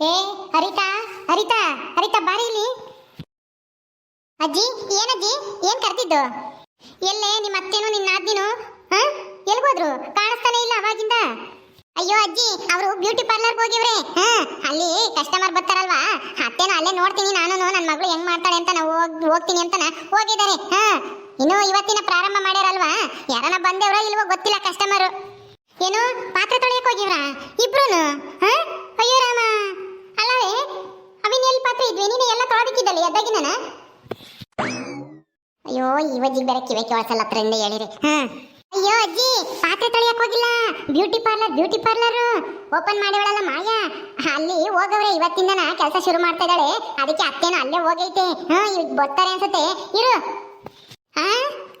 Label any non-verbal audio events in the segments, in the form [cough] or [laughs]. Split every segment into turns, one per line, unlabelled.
ಏ, ಹರಿತಾ ಹರಿತಾ ಹರಿತಾ ಬಾರಿ ಇಲ್ಲಿ. ಅಜ್ಜಿ, ಏನಜ್ಜಿ, ಏನ್ ಕರ್ತಿದ್ದು ಎಲ್ಲೇ, ನಿಮ್ಮ ಅತ್ತೇನು, ನಿನ್ನ ನಾದ್ನಿನು ಹ? ಎಲ್ಗೋದ್ರು ಕಾಣಿಸ್ತಾನೆ ಇಲ್ಲ ಅವಾಗಿಂದ? ಅಯ್ಯೋ ಅಜ್ಜಿ, ಅವರು ಬ್ಯೂಟಿ ಪಾರ್ಲರ್ ಹೋಗಿವ್ರೆ. ಹ, ಅಲ್ಲಿ ಕಸ್ಟಮರ್ ಬರ್ತಾರಲ್ವಾ? ಅತ್ತೇನು ಅಲ್ಲೇ ನೋಡ್ತೀನಿ ನಾನು ನನ್ನ ಮಗಳು ಹೆಂಗ್ ಮಾಡ್ತಾಳೆ ಅಂತ ನಾವು ಹೋಗ್ತೀನಿ ಅಂತ ಹೋಗಿದ್ದಾರೆ. ಹ, ಇನ್ನು ಇವತ್ತಿನ ಪ್ರಾರಂಭ ಮಾಡ್ಯಾರಲ್ವಾ? ಯಾರನ ಬಂದೇವ್ರ ಇಲ್ವೋ ಗೊತ್ತಿಲ್ಲ ಕಸ್ಟಮರ್. ಏನು, ಪಾತ್ರೆ ತೊಳೆಯಕ್ ಹೋಗಿವ್ರಾ? ಇಬ್ರುನು? ಹ ಅಯ್ಯೋ ರಾಮ ಅಲ್ಲವೇ ಅವಿನ ಎಲ್ಲಿ ಪಾತ್ರೆ ಇದ್ವಿ, ನೀನು ಎಲ್ಲ ತೊಳೆದಿಕ್ಕಿದ್ದಲ್ಲಿ ನಾನು? ಅಯ್ಯೋ ಇವಜ್ಜಿಗೆ ಬೇರೆ ಕಿವೆ ಕೇಳಿಸಲ್ಲ ಹತ್ರದಿಂದ ಹೇಳಿರಿ. ಹಾ. ಅಯ್ಯೋ, ಅಜ್ಜಿ, ಪಾತ್ರೆ ತೊಳೆಯಕ್ ಹೋಗಿಲ್ಲ. Beauty parlour beauty parlour. Open ಮಾಡಿವಳಲ್ಲ Maya. ಅಲ್ಲಿ ಹೋಗವ್ರೆ, ಇವತ್ತಿಂದನ ಕೆಲಸ ಶುರು ಮಾಡ್ತಾ ಇದ್ದಾಳೆ. ಅದಕ್ಕೆ ಅತ್ತೇನು ಅಲ್ಲೇ ಹೋಗೈತೆ. ಹಾ ಇವ್ ಬರ್ತಾರೆ ಅನ್ಸುತ್ತೆ. ಇರು. ಹಾ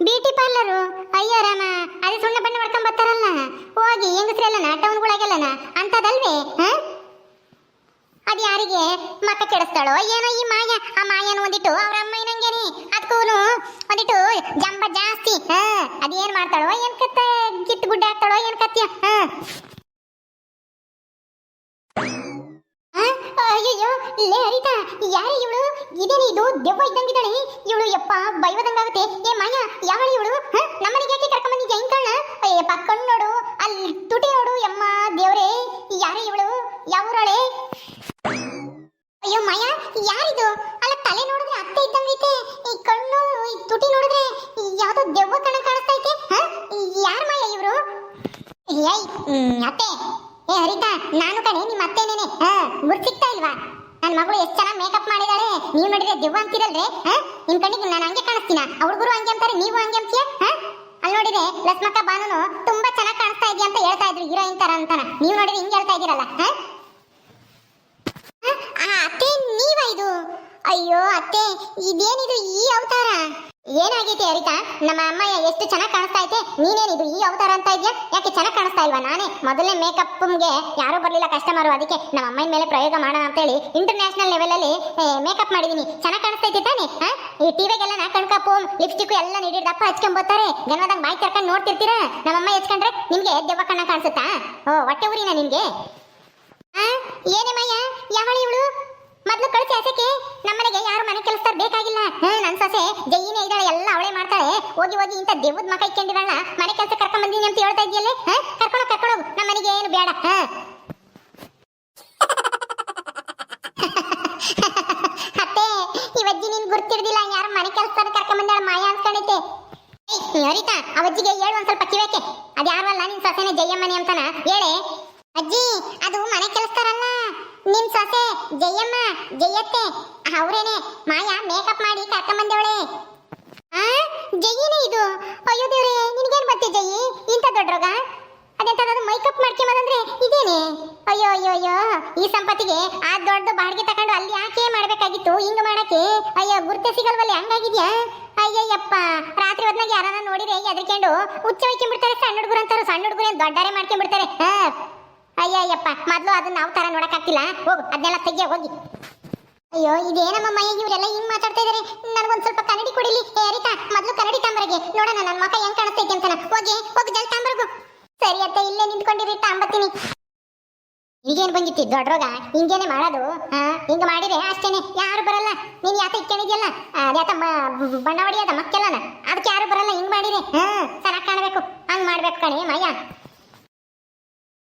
ಬ್ಯೂಟಿ ಪಾರ್ಲರ್? ಅಯ್ಯೋ, ರಾಮ, ಅದೇ ಸುಣ್ಣ ಬಣ್ಣ ಮಾಡ್ಕೊಂಡ್ ಬರ್ತಾರಲ್ಲ. ಹೋಗಿ ಹೆಂಗಸ್ರೆಲ್ಲನ ಟೌನ್ಗಳಾಗೆಲ್ಲನ ಅಂತದಲ್ವೇ ಹಾ? ಅದ್ ಯಾರಿಗೆ ಮಕ್ಕ ಕೆಡಿಸ್ತಾಳೋ? ಏನೋ ಈ ಮಾಯ, ಆ ಮಾಯನ ಒಂದಿಟ್ಟು ಅವ್ರ ಅಮ್ಮ ಏನಂಗೇನಿ ಒಂದಿಟ್ಟು ಜಂಬ ಜಾಸ್ತಿ, ಹಾ. ಅದೇನ್ ಮಾಡ್ತಾಳೋ, ಏನ್ ಕತ್ತ ಕಿತ್ತು ಗುಡ್ಡ ಹಾಕ್ತಾಳೋ, ಏನ್ ಕತ್ಯ, ಹಾ. ಅಯ್ಯೋ ಲೇ ಹರಿತಾ ಯಾರು ಇವಳು? ಇದೇನಿ ಇದು ದೆವ್ವ ಇದ್ದಂಗಿದ್ದಾಳೆ. ಇವಳು ಯಪ್ಪ, ಬೈವದಂಗಾಗುತ್ತೆ. ಏ ಮಾಯ, ಯಾವಳು ಇವಳು? ನಮ್ಮನೆಗೆ ಯಾಕೆ ಕರ್ಕೊಂಡ್ ಬಂದಿದ್ಯಾ? ಏಯ್ ಅತ್ತೆ. ಏ, ಹರಿತಾ, ನಾನು ಕಣೆ, ನಿಮ್ಮ ಅತ್ತೆನೇನೆ. ಹಾ ಗುರ್ತು ಸಿಗ್ತಾ ಇಲ್ವಾ? ನನ್ನ ಮಗಳು ಎಷ್ಟು ಚೆನ್ನಾಗಿ ಮೇಕಪ್ ಮಾಡಿದಾಳೆ. ನೀವು ನೋಡಿದ್ರೆ ದೆವ್ವ ಅಂತೀರಲ್ರಿ ಹಾ, ನಿಮ್ ಕಣ್ಣಿಗೆ ನಾನು ಹಂಗೆ ಕಾಣಿಸ್ತೀನ? ಹುಡುಗರು ಹಂಗೆ ಅಂತಾರೆ, ನೀವು ಹಂಗೆ ಅಂತೀಯ? ಹಾ? ಅಲ್ಲಿ ನೋಡಿದ್ರೆ ಲಕ್ಷ್ಮಕ್ಕ ಬಾನುನು ತುಂಬಾ ಚೆನ್ನಾಗಿ ಕಾಣಿಸ್ತಾ ಇದೆಯಾ ಅಂತ ಹೇಳ್ತಾ ಇದ್ರು ಹೀರೋಯಿನ್ ತರ ಅಂತಾನ. ನೀವು ನೋಡಿದ್ರೆ ಹಿಂಗೆ ಹೇಳ್ತಾ ಇದ್ದೀರಲ್ಲ, ಹಾ? ಅತ್ತೆ, ನೀವ ಇದು? ಅಯ್ಯೋ, ಅತ್ತೆ, ಇದೇನಿದು ಈ ಅವತಾರ? ಏನಾಗೈತೆ ಹರಿತಾ ನಮ್ಮ ಅಮ್ಮಯ್ಯ ಎಷ್ಟು ಚೆನ್ನಾಗಿ ಕಾಣಿಸ್ತಾ ಐತೆ? ನೀನೇನಿದು ಈ ಅವತಾರ ಅಂತ ಇದೆಯಾ? ಯಾಕೆ ಚೆನ್ನಾಗಿ ಕಾಣಿಸ್ತಾ ಇಲ್ವಾ ನಾನೇ? ಮೊದಲನೇ ಮೇಕಪ್ಗೆ ಯಾರೂ ಬರಲಿಲ್ಲ ಕಸ್ಟಮರು ಅದಕ್ಕೆ ನಮ್ಮ ಅಮ್ಮನ ಮೇಲೆ ಪ್ರಯೋಗ ಮಾಡೋಣ ಅಂತೇಳಿ ಇಂಟರ್ನ್ಯಾಷನಲ್ ಲೆವೆಲಲ್ಲಿ ಮೇಕಪ್ ಮಾಡಿದೀನಿ. ಚೆನ್ನಾಗಿ ಕಾಣಿಸ್ತೈತೆ ತಾನೇ ಹಾ ಈ ಟಿವಿಗೆಲ್ಲ ನಾ ಕಣ್ಕಪ್ಪು ಲಿಪ್ಸ್ಟಿಕ್ ಎಲ್ಲ ನೀಡಿ ದಪ್ಪ ಹಚ್ಕೊಂಡ್ಬರ್ತಾರೆ ಜನದಾಗ ಬಾಯಿ ನೋಡ್ತಿರ್ತೀರಾ? ನಮ್ಮಮ್ಮ ಹೆಚ್ಕೊಂಡ್ರೆ ನಿಮಗೆ ದೆವ್ವ ಕಾಣಿಸುತ್ತಾ? ಓ ಹೊಟ್ಟೆ ಊರಿನ ನಿಮಗೆ? ಆ, ಏನೇ ಮಯ್ಯ ಯಾವಳಿ ಇವಳು ಮೊದ್ಲು ಕಳಿಸಿ ಹಸಕ್ಕೆ ನಮ್ಮನೆಗೆ ಯಾರು ಮನೆ ಕೆಲಸ ಬೇಕಾಗಿಲ್ಲ ಹ್ಮ್ ನನ್ ಸೊಸೆ ಜೈನೇ ಇದ್ದಾಳೆ ಎಲ್ಲ ಅವಳೇ ಮಾಡ್ತಾಳೆ ಹೋಗಿ ಹೋಗಿ ಇಂಥ ದೇವದ ಮಕ ಇಕ್ಕೊಂಡಿರಲ್ಲ ಮನೆ ಕೆಲಸ ಕರ್ಕೊಂಡ್ ಬಂದೀನಿ ಅಂತ ಹೇಳ್ತಾ ಇದೆಯಲ್ಲ ಕರ್ಕೊಂಡು ಕರ್ಕೊಂಡು ನಮ್ಮ ಮನೆಗೆ ಏನು ಬೇಡ. [laughs] ಅತ್ತೆ ಇವಜ್ಜಿ ನೀನ್ ಗುರ್ತಿರ್ದಿಲ್ಲ. ಯಾರು ಮನೆ ಕೆಲಸ ಕರ್ಕೊಂಡ್ ಬಂದಾಳ? ಮಾಯ ಅನ್ಸ್ಕೊಂಡೈತೆ. ಏಯ್, ಹರಿತಾ ಅವಜ್ಜಿಗೆ ಹೇಳು ಒಂದ್ ಸ್ವಲ್ಪ ಕಿವೇಕೆ ಅದ್ ಯಾರು ಅಲ್ಲ ನಿನ್ ಸೊಸೆನೆ ಜಯಮ್ಮನಿ ಅಂತಾನ? ಹೇಳೆ. ಅಜ್ಜಿ ಅದು ಮನೆ ಕೆಲಸದರಲ್ಲ ನಿನ್ ಸೊಸೆ ಜಯಮ್ಮ ಜಯತ್ತೆ ಅವ್ರೇನೆ. ಮಾಯಾ ಮೇಕಪ್ ಮಾಡಿ ಕರ್ಕೊಂಡ್ ಬಂದವಳೆ ಆ ಜಯ್ಯನೇ ಇದು ಅಯ್ಯೋ ದೇವ್ರೆ ನಿನ್ಗೇನ್ ಬತ್ತೆ ಜಯ್ಯಿ ಇಂಥ ದೊಡ್ಡರೋಗ ಅದೆಂತದ್ದು ಮೈಕಪ್ ಮಾಡ್ಕೊಂಬಂದ್ರೆ ಇದೇನೆ ಅಯ್ಯೋ ಅಯ್ಯೋ ಅಯ್ಯೋ, ಈ ಸಂಪತ್ತಿಗೆ ಆ ದೊಡ್ಡ ಬಾಡಿಗೆ ತಕೊಂಡು ಅಲ್ಲಿ ಯಾಕೆ ಮಾಡ್ಬೇಕಾಗಿತ್ತು? ಹಿಂಗ್ ಮಾಡಕ್ಕೆ? ಅಯ್ಯೋ, ಗುರ್ತೆ ಸಿಗಲ್ವಲ್ಲಿ, ಹಂಗಾಗಿದ್ಯಾ? ಅಯ್ಯಯ್ಯಪ್ಪ, ರಾತ್ರಿ ಹೊತ್ನಾಗ ಯಾರನ್ನ ನೋಡಿದ್ರೆ ಎದ್ರಿಕೊಂಡು ಹುಚ್ಚ ಹೊಯ್ಕೊಂಡ್ಬಿಡ್ತಾರೆ, ಸಣ್ಣ ಹುಡುಗರು ಅಂತಾರು. ಸಣ್ಣ ಹುಡುಗರು ಏನು ದೊಡ್ಡಾರೆ ಮಾಡ್ಕೊಂಡ್ಬಿಡ್ತಾರೆ? ಅಯ್ಯಯ್ಯಪ್ಪ, ಮೊದಲು ಅದನ್ನ ನಾವು ತರ ನೋಡಕ್ಕಾಗ್ತಿಲ್ಲ. ಹೋಗು, ಅದನ್ನೆಲ್ಲ ತೆಗಿಯ, ಹೋಗಿ. ಅಯ್ಯೋ ಇದೇನಮ್ಮ ಇವರೆಲ್ಲ ಹಿಂಗ್ ಮಾತಾಡ್ತಾ ಇದಾರೆ? ನನಗೊಂದ್ ಸ್ವಲ್ಪ ಕನ್ನಡಿ ಕೊಡಿಲಿ. ಏರಿತಾ ಮೊದಲು ಕನ್ನಡಿ ತಾಂಬರಗೆ. ನೋಡೋಣ ನನ್ನ ಮಕ್ಕ ಹೆಂಗ್ ಕಾಣಿಸ್ತೈತೆ ಅಂತ ಹೋಗಿ ಹೋಗಿ, ಜಲ್ ತಾಂಬರ್ಗು. ಸರಿ ಇಲ್ಲೇ ನಿಂತ್ಕೊಂಡಿರಿ ತಾಂಬತ್ತೀನಿ ಈಗೇನ್ ದೊಡ್ಡ ರೋಗ? ಹಿಂಗೇನೆ ಮಾಡೋದು? ಹಿಂಗ ಮಾಡಿದ್ರೆ ಅಷ್ಟೇನೆ. ಯಾರು ಬರಲ್ಲ. ನೀನ್ ಯಾತ ಇಕ್ಕಣಿದ್ಯಲ್ಲ ಮ- ಬಣ್ಣ ಹೊಡಿಯೋದ ಮಕ್ಕೆಲ್ಲನ? ಅದಕ್ಕೆ ಯಾರು ಬರಲ್ಲ. ಹಿಂಗ್ ಮಾಡಿದ್ರೆ? ಹಾ ಚೆನ್ನಾಗಿ ಕಾಣಬೇಕು. ಹಂಗ್ ಮಾಡ್ಬೇಕು ಕಣೆ ಮಯ್ಯ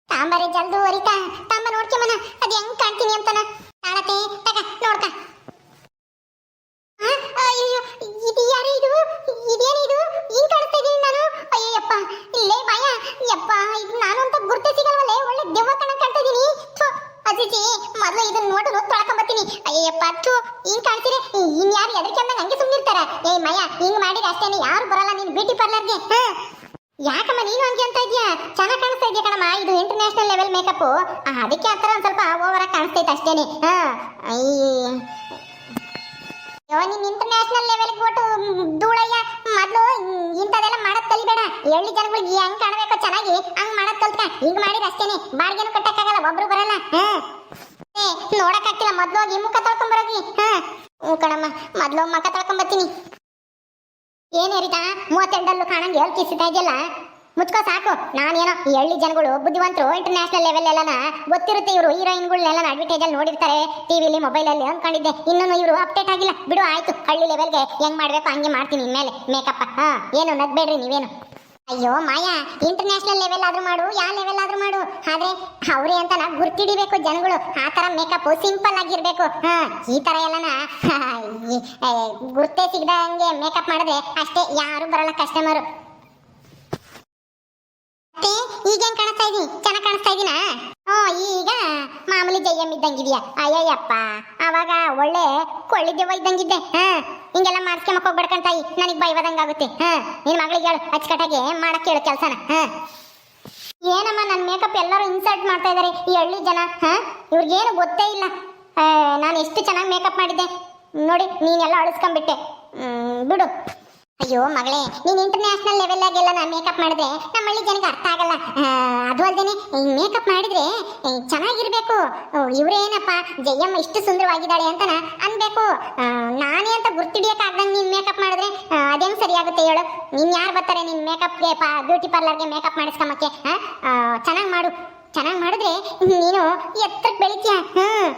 ತಾಂಬರೆ ಜಲ್ದು ವರಿತಾ ತಾಂಬ ನೋಡ್ಕೊಂಬನ ಅದ್ ಹೆಂಗ್ ಕಾಣ್ತೀನಿ ಅಂತಾನ? ತಾಳತೆ ತಗ ನೋಡ್ಕ. ಆ, ಅಯ್ಯಯ್ಯೋ ಇದು ಯಾರು ಇದು? ಇದೇನು ಇದು? ಹಿಂಗ್ ಕಾಣಿಸ್ತಾ ನಾನು? ಅಯ್ಯಯ್ಯಪ್ಪ ಇಲ್ಲೇ ಭಯ ಯಪ್ಪ ಇದು ನಾನು ಅಂತ ಗುರ್ತೆ ಸಿಗಲ್ವಲ್ಲೇ? ಒಳ್ಳೆ ದೆವ್ವ ಥು ಹಿಂಗ್ ಕಾಣ್ತೀರಿ? ಇನ್ ಯಾರು ಎದರ್ಕೊಂಡಂಗ ಹಂಗೆ ಸುಮ್ಮನಿರ್ತಾರ ಏ ಮಯ ಹಿಂಗ್ ಮಾಡಿದ್ರೆ ಅಷ್ಟೇನೆ, ಯಾರು ಬರಲ್ಲ, ನೀನ್ ಬ್ಯೂಟಿ ಪಾರ್ಲರ್ಗೆ ಹಾ, ಯಾಕಮ್ಮ ನೀನು ಹಂಗೆ ಅಂತ ಇದೀಯಾ ಚೆನ್ನಾಗಿ ಕಾಣಿಸ್ತಾ ಇದೆಯಾ ಕಣಮ್ಮ, ಇದು ಇಂಟರ್ನ್ಯಾಷನಲ್ ಲೆವೆಲ್ ಮೇಕಪ್ ಅದಕ್ಕೆ ಆ ಥರ ಸ್ವಲ್ಪ ಓವರ್ ಆಗಿ ಕಾಣಿಸ್ತೈತೆ ಅಷ್ಟೇನೆ. ಹಾ ನೀ ಅಯ್ಯೋ ನೀನ್ ಇಂಟರ್ನ್ಯಾಷನಲ್ ಲೆವೆಲ್ಗೆ ಕೊಟ್ಟು ಧೂಳಯ್ಯ. ಮೊದಲು ಇಂಥದೆಲ್ಲ ಮಾಡೋದ್ ಕಲಿಬೇಡ. ಎಳ್ಳಿ ಜನಗಳಿಗೆ ಹೆಂಗ್ ಕಾಣಬೇಕು ಚೆನ್ನಾಗಿ, ಹಂಗ್ ಮಾಡೋದ್ ಕಲ್ತ್ಕ. ಹಿಂಗ್ ಮಾಡಿದ್ರೆ ಅಷ್ಟೇನೆ. ಬಾಡಿಗೆನು ಕಟ್ಟಕ್ಕಾಗಲ್ಲ, ಒಬ್ರು ಬರಲ್ಲ. ಹಾ. ಏ ನೋಡಕ್ಕಾಗ್ತಿಲ್ಲ. ಮೊದ್ಲು ಹೋಗಿ ಮುಖ ತೊಳ್ಕೊಂಬರೋಗಿ ಹಾ. ಹ್ಞೂ ಕಣಮ್ಮ, ಮೊದ್ಲು ಮುಖ ತೊಳ್ಕೊಂಬರ್ತೀನಿ ಏನ್ ಹರಿತಾ ಮೂವತ್ತೆರಡಲ್ಲೂ ಕಾಣಂಗೆ ಹೇಳ್ ಕಿಸ್ತಾ ಇದೆಯಲ್ಲ? ಮುಚ್ಕೋ ಸಾಕು. ನಾನೇನೋ ಈ ಹಳ್ಳಿ ಜನಗಳು ಬುದ್ಧಿವಂತರು ಇಂಟರ್ನ್ಯಾಷನಲ್ ಲೆವೆಲ್ ಎಲ್ಲನ, ಗೊತ್ತಿರುತ್ತೆ ಇವರು ಹೀರೋಯಿನ್ಗಳನ್ನೆಲ್ಲ ಅಡ್ವರ್ಟೈಸ್ ಅಲ್ಲಿ ನೋಡಿರ್ತಾರೆ ಟಿವಿಲಿ ಮೊಬೈಲಲ್ಲಿ ಅಂದ್ಕೊಂಡಿದ್ದೆ ಇನ್ನೂ ಇವರು ಅಪ್ಡೇಟ್ ಆಗಿಲ್ಲ. ಬಿಡು, ಆಯ್ತು. ಹಳ್ಳಿ ಲೆವೆಲ್ಗೆ ಹೆಂಗ್ ಮಾಡಬೇಕು, ಹಂಗೆ ಮಾಡ್ತೀನಿ ಇನ್ಮೇಲೆ. ಮೇಕಪ್ ಹಾ. ಏನು, ನಗ್ಬೇಡ್ರಿ ನೀವೇನು. ಅಯ್ಯೋ ಮಾಯಾ ಇಂಟರ್ನ್ಯಾಷನಲ್ ಲೆವೆಲ್ ಆದ್ರೂ ಮಾಡು, ಯಾವ ಲೆವೆಲ್ ಆದ್ರೂ ಮಾಡು. ಆದ್ರೆ ಅವ್ರೆ ಅಂತ ನಾವು ಗುರ್ತಿಡಿಬೇಕು ಜನಗಳು. ಆ ತರ ಮೇಕಪ್ ಸಿಂಪಲ್ ಆಗಿರ್ಬೇಕು. ಹಾ, ಈ ತರ ಎಲ್ಲನ ಗುರ್ತೇ ಸಿಗದಂಗೆ ಮೇಕಪ್ ಮಾಡಿದ್ರೆ ಅಷ್ಟೇ ಯಾರು ಬರಲ್ಲ ಕಸ್ಟಮರ್ ಈಗೇನ್ ಕಾಣಿಸ್ತಾ ಇದೀನಿ ಕಾಣಿಸ್ತಾ ಇದೀನಾ? ಓ ಈಗ ಮಾಮೂಲಿ ಜಯಮ್ ಇದ್ದಂಗಿದ್ಯಾ? ಅಯ್ಯಯ್ಯಪ್ಪ, ಅವಾಗ ಒಳ್ಳೆ ಕೊಳ್ಳಿ ದೇವ ಇದ್ದಂಗಿದ್ದೆ. ಹಾ, ಹಿಂಗೆಲ್ಲ ಮಾಡ್ಸ್ಕೊಂಬಕ್ ಹೋಗ್ಬೇಡ್ಕಂತ ನನಗ್ ಬೈವದಂಗಾಗುತ್ತೆ ಹಾ, ನಿನ್ ಮಗಳಿಗೆ ಹೇಳು, ಅಚ್ಚುಕಟ್ಟಾಗಿ ಮಾಡಕ್ ಹೇಳು ಕೆಲಸನ. ಹಾ. ಏನಮ್ಮ ನನ್ನ ಮೇಕಪ್ ಎಲ್ಲರೂ ಇನ್ಸಲ್ಟ್ ಮಾಡ್ತಾ ಇದಾರೆ, ಈ ಹಳ್ಳಿ ಜನ, ಹಾ, ಇವ್ರಿಗೇನು ಗೊತ್ತೇ ಇಲ್ಲ. ನಾನು ಎಷ್ಟು ಚೆನ್ನಾಗಿ ಮೇಕಪ್ ಮಾಡಿದ್ದೆ. ನೋಡಿ, ನೀನೆಲ್ಲ ಅಳಿಸ್ಕೊಂಬಿಟ್ಟೆ ಬಿಡು. ಅಯ್ಯೋ ಮಗಳೇ, ನೀನ್ ಇಂಟರ್ನ್ಯಾಷನಲ್ ಲೆವೆಲ್ಲಾಗೆಲ್ಲ ನಾನು ಮೇಕಪ್ ಮಾಡಿದ್ರೆ ನಮ್ಮ ಹಳ್ಳಿ ಜನಕ್ಕೆ ಅರ್ಥ ಆಗಲ್ಲ. ಅದು ಅಲ್ಲದೆ ಮೇಕಪ್ ಮಾಡಿದ್ರೆ ಚೆನ್ನಾಗಿರ್ಬೇಕು. ಇವರೇನಪ್ಪ ಜಯಮ್ಮ ಇಷ್ಟು ಸುಂದರವಾಗಿದ್ದಾಳೆ ಅಂತ ಅನ್ಬೇಕು. ನಾನೇ ಅಂತ ಗುರ್ತಿಡಿಯಕ್ಕಾಗ್ದಂಗೆ ನೀನ್ ಮೇಕಪ್ ಮಾಡಿದ್ರೆ ಅದೇನು ಸರಿಯಾಗುತ್ತೆ ಹೇಳು. ನೀನ್ ಯಾರು ಬರ್ತಾರೆ ನಿನ್ ಮೇಕಪ್ಗೆ ಬ್ಯೂಟಿ ಪಾರ್ಲರ್ಗೆ ಮೇಕಪ್ ಮಾಡಿಸ್ಕೊಂಬಕ್ಕೆ ಚೆನ್ನಾಗಿ ಮಾಡು. ಚೆನ್ನಾಗಿ ಮಾಡಿದ್ರೆ ನೀನು ಎತ್ತಕ್ಕೆ ಬೆಳಿತೀಯ. ಹ್ಮ್.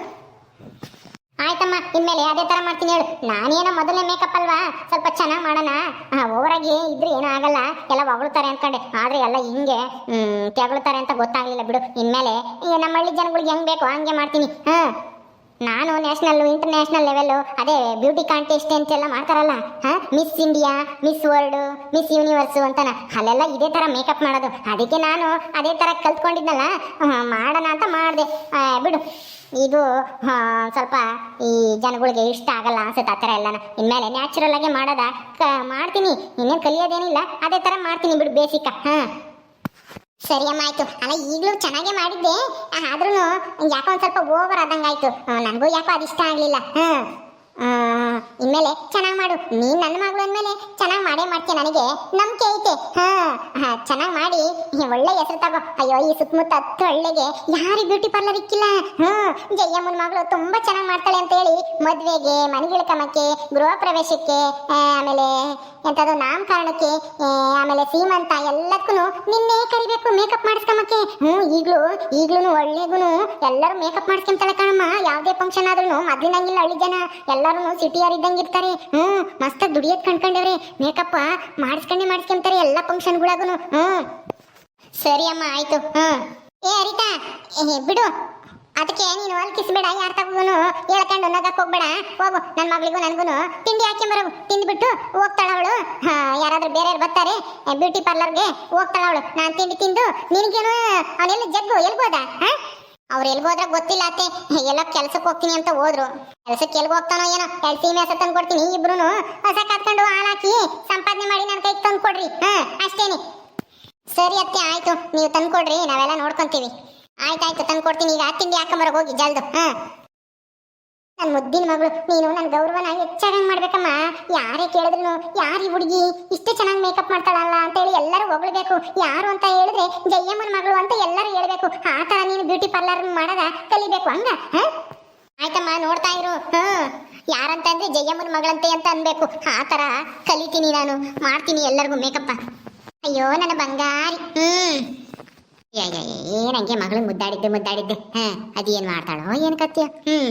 ಆಯ್ತಮ್ಮ, ಇನ್ಮೇಲೆ ಅದೇ ತರ ಮಾಡ್ತೀನಿ ಹೇಳು. ನಾನೇನೋ ಮೊದಲನೇ ಮೇಕಪ್ ಅಲ್ವಾ? ಸ್ವಲ್ಪ ಚೆನ್ನಾಗಿ ಮಾಡೋಣ. ಓವರಾಗಿ ಇದ್ರೆ ಏನೂ ಆಗಲ್ಲ. ಎಲ್ಲ ಹೊಗಳ್ತಾರೆ ಅನ್ಕೊಂಡೆ. ಆದ್ರೆ ಎಲ್ಲ ಹಿಂಗೆ ತೆಗಳ್ತಾರೆ ಅಂತ ಗೊತ್ತಾಗ್ಲಿಲ್ಲ ಬಿಡು. ಇನ್ಮೇಲೆ ನಮ್ಮ ಹಳ್ಳಿ ಜನಗಳಿಗೆ ಹೆಂಗ್ ಬೇಕು ಹಂಗೆ ಮಾಡ್ತೀನಿ. ಹಾ. ನಾನು ನ್ಯಾಷನಲ್ ಇಂಟರ್ನ್ಯಾಷನಲ್ ಲೆವೆಲ್ಲು ಅದೇ ಬ್ಯೂಟಿ ಕಾಂಟೆಸ್ಟ್ ಎಲ್ಲ ಮಾಡ್ತಾರಲ್ಲ. ಹಾ Miss India Miss World Miss Universe ಅಂತಾನ. ಅಲ್ಲೆಲ್ಲ ಇದೇ ಥರ ಮೇಕಪ್ ಮಾಡೋದು. ಅದಕ್ಕೆ ನಾನು ಅದೇ ಥರ ಕಲ್ತ್ಕೊಂಡಿದ್ನಲ್ಲ. ಮಾಡೋಣ ಅಂತ ಮಾಡಿದೆ. ಬಿಡು. ಇದು ಸ್ವಲ್ಪ ಈ ಜನಗಳಿಗೆ ಇಷ್ಟ ಆಗಲ್ಲ ಅನ್ಸುತ್ತೆ ಆ ಥರ ಎಲ್ಲನ. ಇನ್ಮೇಲೆ ನ್ಯಾಚುರಲ್ ಆಗಿ ಮಾಡೋದ ಮಾಡ್ತೀನಿ. ಇನ್ನೇನು ಕಲಿಯೋದೇನಿಲ್ಲ ಅದೇ ಥರ ಮಾಡ್ತೀನಿ ಬಿಡು ಬೇಸಿಕ ಹಾಂ. ಸರಿ ಅಮ್ಮ ಆಯ್ತು. ಅಲ್ಲ ಈಗಲೂ ಚೆನ್ನಾಗೇ ಮಾಡಿದ್ದೆ. ಆದ್ರೂ ಯಾಕೋ ಒಂದು ಸ್ವಲ್ಪ ಓವರ್ ಆದಂಗಾಯ್ತು. ನನಗೂ ಯಾಕೋ ಅದಿಷ್ಟ ಆಗ್ಲಿಲ್ಲ ಹ್ಮ್ ಆ, ಇನ್ಮೇಲೆ ಚೆನ್ನಾಗಿ ಮಾಡು. ನೀ ನನ್ನ ಮಗಳು ಅಂದ್ಮೇಲೆ ಚೆನ್ನಾಗಿ ಮಾಡೇ ಮಾಡ್ತೀಯ ನನಗೆ. ನಂಬಿಕೆ ಐತೆ. ಹಾ ಚೆನ್ನಾಗಿ ಮಾಡಿ. ಒಳ್ಳೆ ಹೆಸರು ತಗೋ. ಅಯ್ಯೋ, ಈ ಸುತ್ತಮುತ್ತ ಹತ್ತು ಹಳ್ಳಿಗೆ ಯಾರು ಬ್ಯೂಟಿ ಪಾರ್ಲರ್ ಇಕ್ಕಿಲ್ಲ? ಹಾ ಜಯಮ್ಮನ ಮಗಳು ತುಂಬಾ ಚೆನ್ನಾಗಿ ಮಾಡ್ತಾಳೆ ಅಂತ ಹೇಳಿ ಮದ್ವೆಗೆ ಮನೆಗಿಳ್ಕಮಕ್ಕೆ ಗೃಹ ಪ್ರವೇಶಕ್ಕೆ ಆಮೇಲೆ ಎಂಥದ್ದು ನಾಮಕರಣಕ್ಕೆ ಆಮೇಲೆ ಸೀಮಂತ ಎಲ್ಲಕ್ಕೂ ನಿನ್ನೆ ಕರಿಬೇಕು ಮೇಕಪ್ ಮಾಡಿಸ್ಕೊಂಬಕ್ಕೆ ಹ್ಞೂ, ಈಗಲೂ ಈಗಲೂ ಒಳ್ಳೆಗೂ ಎಲ್ಲರೂ ಮೇಕಪ್ ಮಾಡಿಸ್ಕೊಂತಾಳೆ ಕಣಮ್ಮ. ಯಾವುದೇ ಫಂಕ್ಷನ್ ಆದ್ರೂ ಮೊದ್ಲಿನಂಗಿಲ್ಲ ಹಳ್ಳಿ ಜನ. ಎಲ್ಲರೂ ಸಿಟಿಯರ್ ಇದ್ದಂಗೆ ಇರ್ತಾರೆ? ಹ್ಞೂ ಮಸ್ತಾಗಿ ದುಡಿಯೋದು ಕಣ್ಕೊಂಡವ್ರೆ. ಮೇಕಪ್ ಮಾಡಿಸ್ಕೊಂಡೆ ಮಾಡಿಸ್ಕೊಂತಾರೆ ಎಲ್ಲ ಫಂಕ್ಷನ್ಗಳಾಗೂ ಹ್ಞೂ ಸರಿ ಅಮ್ಮ, ಆಯ್ತು. ಹ್ಞೂ ಏ, ಅರಿತಾ ಬಿಡು. ಅದಕ್ಕೆ ನೀನು ಅಲ್ಕಿಸ್ಬೇಡ ಯಾರ ತಗೋನು ಹೇಳ್ಕೊಂಡು ನಗಕ್ಕೆ ಹೋಗ್ಬೇಡ. ಹೋಗು ನನ್ನ ಮಗಳಿಗೂ ನನಗೂ ತಿಂಡಿ ಹಾಕಿ ಬರೋ ತಿಂದ್ಬಿಟ್ಟು ಹೋಗ್ತಾಳ ಅವಳು. ಯಾರಾದರೂ ಬೇರೆ ಬರ್ತಾರೆ ಬ್ಯೂಟಿ ಪಾರ್ಲರ್ಗೆ ಹೋಗ್ತಾಳ ಅವಳು. ನಾನು ತಿಂಡಿ ತಿಂದು, ನಿನಗೇನು ಅವನೆಲ್ಲ ಜಗ್ಗು ಎಲ್ಬೋದ ಅವ್ರು ಹೋದ್ರೆ ಗೊತ್ತಿಲ್ಲ ಅತ್ತೆ. ಎಲ್ಲ ಕೆಲ್ಸಕ್ಕೆ ಹೋಗ್ತೀನಿ ಅಂತ ಹೋದ್ರು. ಕೆಲ್ಸಕ್ಕೆ ಎಲ್ಗ್ ಹೋಗ್ತಾನೋ ಏನೋ, ಎರಡು ಸೀಮೆ ಹಸ ತಂದು ಕೊಡ್ತೀನಿ ಇಬ್ರು ಹೊಸ ಕತ್ಕೊಂಡು ಹಾಳಾಕಿ ಸಂಪಾದನೆ ಮಾಡಿ ನನ್ನ ಕೈಗೆ ತಂದು ಕೊಡ್ರಿ. ಹಾ, ಅಷ್ಟೇನೆ. ಸರಿ ಅತ್ತೆ, ಆಯ್ತು. ನೀವು ತಂದ್ಕೊಡ್ರಿ ನಾವೆಲ್ಲ ನೋಡ್ಕೊಂತೀವಿ. ಆಯ್ತಾಯ್ತು ತಂದ್ಕೊಡ್ತೀನಿ ಈಗ ತಿಂಡಿ ಹಾಕೊಂಬರ ಹೋಗಿ? ಜಲ್ದು. ಹಾ. ನನ್ನ ಮುದ್ದಿನ ಮಗಳು, ನೀನು ನನ್ನ ಗೌರವನ ಹೆಚ್ಚಾಗಿ ಮಾಡ್ಬೇಕಮ್ಮ. ಯಾರೇ ಕೇಳಿದ್ರು ಯಾರು ಈ ಹುಡುಗಿ ಇಷ್ಟು ಚೆನ್ನಾಗಿ ಮೇಕಪ್ ಮಾಡ್ತಾಳಲ್ಲ ಅಂತ ಹೇಳಿ ಎಲ್ಲರೂ ಹೊಗಳ್ಬೇಕು. ಯಾರು ಅಂತ ಹೇಳಿದ್ರೆ ಜಯಮ್ಮನ ಮಗಳು ಅಂತ ಎಲ್ಲರೂ ಹೇಳ್ಬೇಕು. ಆ ತರ ನೀನು ಬ್ಯೂಟಿ ಪಾರ್ಲರ್ ಮಾಡದ, ಕಲಿಬೇಕು ಹಂಗ? ಆಯ್ತಮ್ಮ, ನೋಡ್ತಾ ಇರು ಹ್ಮ್ ಯಾರಂತಂದ್ರೆ ಜಯಮ್ಮನ ಮಗಳಂತೆ ಅಂತ ಅನ್ಬೇಕು. ಆ ತರ ಕಲಿತೀನಿ ನಾನು, ಮಾಡ್ತೀನಿ ಎಲ್ಲರಿಗೂ ಮೇಕಪ್ಪ ಅಯ್ಯೋ, ನನ್ನ ಬಂಗಾರಿ, ಹ್ಮ್. ಏನಂಗೆ ಮಗಳು ಮುದ್ದಾಡಿದ್ದೆ ಮುದ್ದಾಡಿದ್ದೆ, ಹಾ? ಅದೇನ್ ಮಾಡ್ತಾಳೋ, ಏನು ಕತ್ತಿಯ ಹ್ಮ್.